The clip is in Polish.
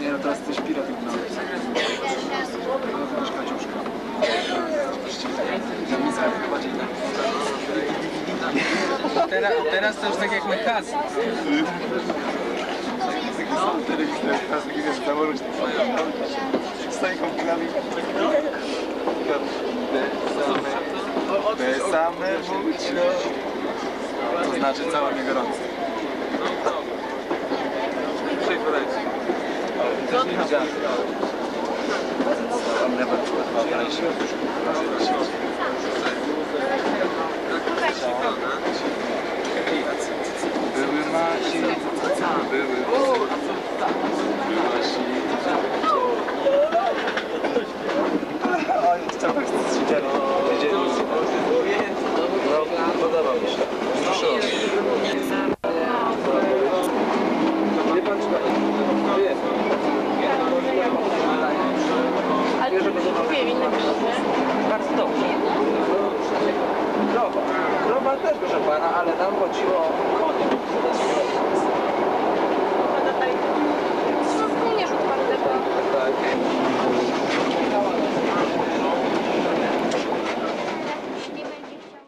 Nie no, teraz coś pirat wygląda. Jakaś kaciuszka. Dzień. Teraz, teraz to już tak jak na kasy. Telewizor, teraz taki wiesz, założyć Stoi komputerami. Te same włóczno. To znaczy cała mnie gorąco. Też nie widziałem. On to kupię inne Bardzo dobrze. Krowa. Krowa też, proszę pana, ale nam chodziło o.